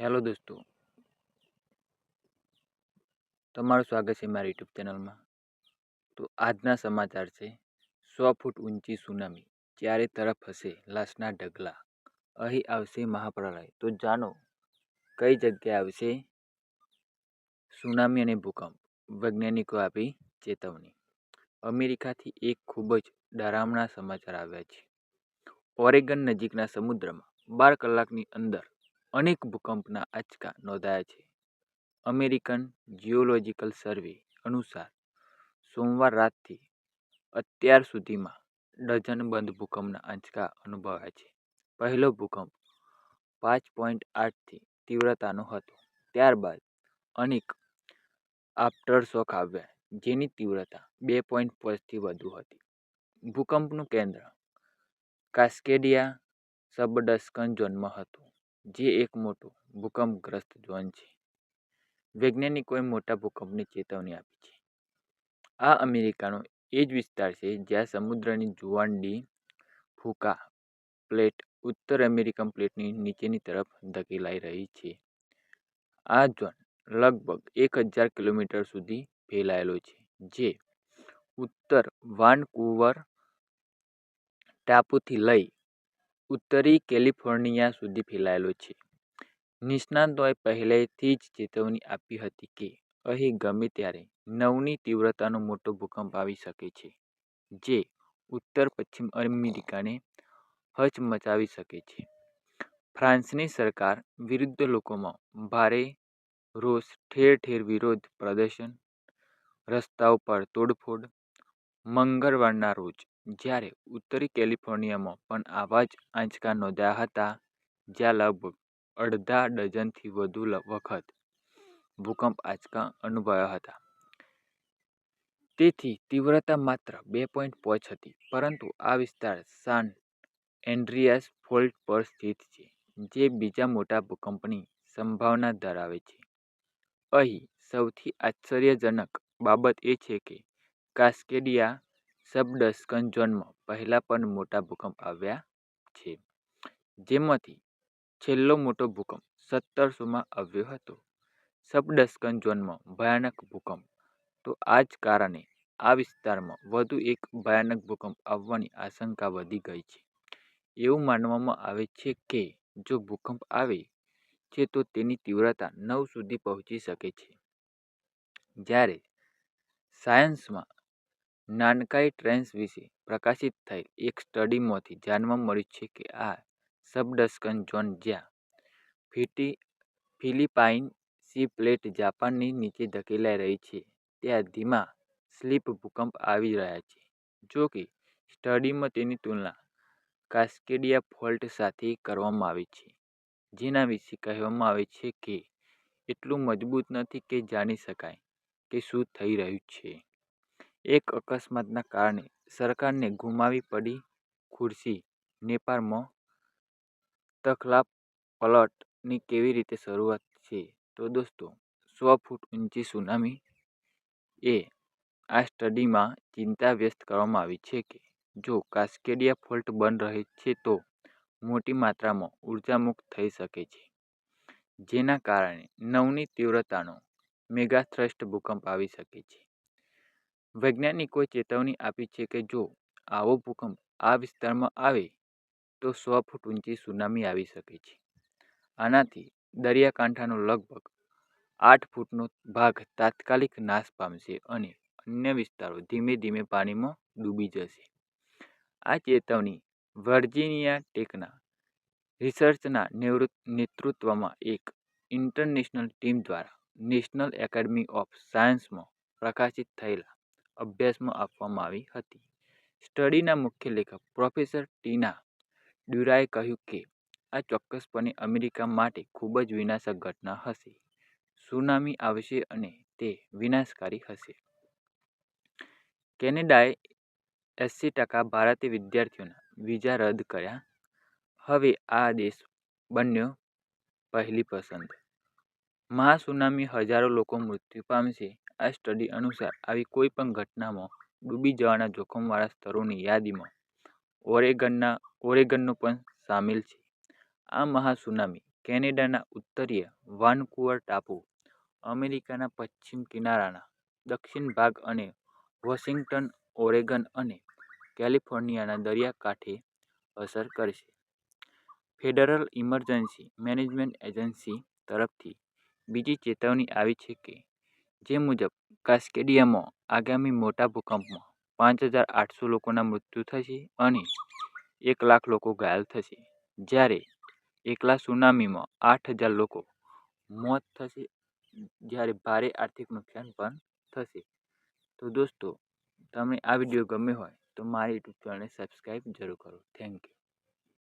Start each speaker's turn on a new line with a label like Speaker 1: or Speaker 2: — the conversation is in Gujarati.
Speaker 1: હેલો દોસ્તો. તમારું સ્વાગત છે મારી યુટ્યુબ ચેનલમાં. તો આજના સમાચાર છે, સો ફૂટ ઊંચી સુનામી, ચારે તરફ હશે લાશના ઢગલા. અહીં આવશે મહાપ્રલય. તો જાણો, કઈ જગ્યાએ આવશે? સુનામી અને ભૂકંપ, વૈજ્ઞાનિકો આપી ચેતવણી. અમેરિકાથી એક ખૂબ જ ડરામણા સમાચાર આવ્યા છે. ઓરેગન નજીકના સમુદ્રમાં બાર કલાકની અંદર અનેક ભૂકંપના આંચકા નોંધાયા છે. અમેરિકન જિયોલોજિકલ સર્વે અનુસાર, સોમવાર રાતથી અત્યાર સુધીમાં ડઝનબંધ ભૂકંપના આંચકા અનુભવાયા છે. પહેલો ભૂકંપ પાંચ પોઈન્ટ આઠથી તીવ્રતાનો હતો. ત્યારબાદ અનેક આફ્ટરશોક આવ્યા જેની તીવ્રતા બે પોઈન્ટ પાંચથી વધુ હતી. ભૂકંપનું કેન્દ્ર કાસ્કેડિયા સબડસ્કન ઝોનમાં હતું. જે એક મોટો ભૂકંપગ્રસ્ત ઝોન છે. વૈજ્ઞાનિકોએ મોટા ભૂકંપની ચેતવણી આપી છે. આ અમેરિકાનો એ જ વિસ્તાર છે જ્યાં સમુદ્રની જુવાંડી ફૂકા પ્લેટ ઉત્તર અમેરિકન પ્લેટની નીચેની તરફ ધકેલાઈ રહી છે. આ ઝોન લગભગ એક હજાર કિલોમીટર સુધી ફેલાયેલો છે, જે ઉત્તર વાનકુવર ટાપુથી લઈ ઉત્તરી કેલિફોર્નિયા સુધી ફેલાયેલો છે. નિષ્ણાતોએ પહેલેથી જ ચેતવણી આપી હતી કે, અહીં ગમે ત્યારે નવની તીવ્રતાનો મોટો ભૂકંપ આવી શકે છે, જે ઉત્તર પશ્ચિમ અમેરિકાને હચમચાવી શકે છે. ફ્રાન્સની સરકાર વિરુદ્ધ લોકોમાં ભારે રોષ ઠેર ઠેર વિરોધ, પ્રદર્શન, રસ્તાઓ પર તોડફોડ, મંગળવારના રોજ જ્યારે ઉત્તરી કેલિફોર્નિયામાં પણ આવા જ આંચકા નોંધાયા હતા, જ્યાં લગભગ અડધા ડઝનથી વધુ વખત ભૂકંપ આંચકા અનુભવાયા હતા. તેથી તીવ્રતા માત્ર બે પોઈન્ટ પાંચ હતી, પરંતુ આ વિસ્તાર સાન એન્ડ્રિયાસ ફોલ્ટ પર સ્થિત છે, જે બીજા મોટા ભૂકંપની સંભાવના ધરાવે છે. અહીં સૌથી આશ્ચર્યજનક બાબત એ છે કે કાસ્કેડિયા સબડસ્કન ઝોનમાં પહેલા પણ મોટા ભૂકંપ આવ્યા છે. જેમાંથી છેલ્લો મોટો ભૂકંપ સત્તરસોમાં આવ્યો હતો. સબડસ્કન ઝોનમાં ભયાનક ભૂકંપ. તો આ જ કારણે આ વિસ્તારમાં વધુ એક ભયાનક ભૂકંપ આવવાની આશંકા વધી ગઈ છે. એવું માનવામાં આવે છે કે જો ભૂકંપ આવે છે તો તેની તીવ્રતા નવ સુધી પહોંચી શકે છે. જ્યારે સાયન્સમાં નાનકાઈ ટ્રેન્સ વિશે પ્રકાશિત થયેલ એક સ્ટડીમાંથી જાણવા મળ્યું છે કે આ સબડસ્કન ઝોન જ્યાં ફિટી, ફિલિપાઇન સી પ્લેટ જાપાનની નીચે ધકેલાઈ રહી છે, ત્યાં ધીમા સ્લીપ ભૂકંપ આવી રહ્યા છે. જો કે, સ્ટડીમાં તેની તુલના કાસ્કેડિયા ફોલ્ટ સાથે કરવામાં આવી છે, જેના વિશે કહેવામાં આવે છે કે એટલું મજબૂત નથી કે જાણી શકાય કે શું થઈ રહ્યું છે. એક અકસ્માતના કારણે સરકારને ગુમાવી પડી ખુરશી, નેપાળમાં તખલાપલટની કેવી રીતે શરૂઆત છે? તો દોસ્તો, સો ફૂટ ઊંચી સુનામી એ આ સ્ટડીમાં ચિંતા વ્યક્ત કરવામાં આવી છે કે જો કાસ્કેડિયા ફોલ્ટ બંધ રહે છે તો મોટી માત્રામાં ઊર્જા મુક્ત થઈ શકે છે. જેના કારણે નવની તીવ્રતાનો મેગાથ્રસ્ટ ભૂકંપ આવી શકે છે. વૈજ્ઞાનિકોએ ચેતવણી આપી છે કે જો આવો ભૂકંપ આ વિસ્તારમાં આવે, તો સો ફૂટ ઊંચી સુનામી આવી શકે છે. આનાથી દરિયાકાંઠાનો લગભગ આઠ ફૂટનો ભાગ તાત્કાલિક નાશ પામશે અને અન્ય વિસ્તારો ધીમે ધીમે પાણીમાં ડૂબી જશે. આ ચેતવણી વર્જિનિયા ટેકના રિસર્ચના નેતૃત્વમાં એક ઇન્ટરનેશનલ ટીમ દ્વારા નેશનલ એકેડમી ઓફ સાયન્સમાં પ્રકાશિત થયેલા અભ્યાસમાં આપવામાં આવી હતી. સ્ટડીના મુખ્ય લેખક પ્રોફેસર ટીના ડ્યુરાએ કહ્યું કે, આ ચોક્કસપણે અમેરિકા માટે ખૂબ જ વિનાશક ઘટના હશે. સુનામી આવશે અને તે વિનાશકારી હશે. કેનેડાએ એંસી ટકા ભારતીય વિદ્યાર્થીઓના વિઝા રદ કર્યા. હવે આ દેશ બન્યો પહેલી પસંદ. મહાસુનામી હજારો લોકો મૃત્યુ પામશે. આ સ્ટડી અનુસાર આવી કોઈ પણ ઘટનામાં ડૂબી જવાના જોખમવાળા સ્થળોની યાદીમાં ઓરેગનના, ઓરેગનનો પણ સામેલ છે. આ મહાસુનામી કેનેડાના ઉત્તરીય વાનકુવર ટાપુ, અમેરિકાના પશ્ચિમ કિનારાના દક્ષિણ ભાગ અને વોશિંગ્ટન, ઓરેગન અને કેલિફોર્નિયાના દરિયાકાંઠે અસર કરશે. ફેડરલ ઇમરજન્સી મેનેજમેન્ટ એજન્સી તરફથી બીજી ચેતવણી આવી છે કે, જે મુજબ કાસ્કેડિયામાં આગામી મોટા ભૂકંપમાં પાંચ હજાર આઠસો લોકોના મૃત્યુ થશે અને એક લાખ લોકો ઘાયલ થશે. જ્યારે એકલા સુનામીમાં આઠ હજાર લોકો મોત થશે, જ્યારે ભારે આર્થિક નુકસાન પણ થશે. તો દોસ્તો, તમને આ વીડિયો ગમ્યો હોય તો મારી યુટ્યુબ ચેનલને સબસ્ક્રાઈબ જરૂર કરો. Thank you.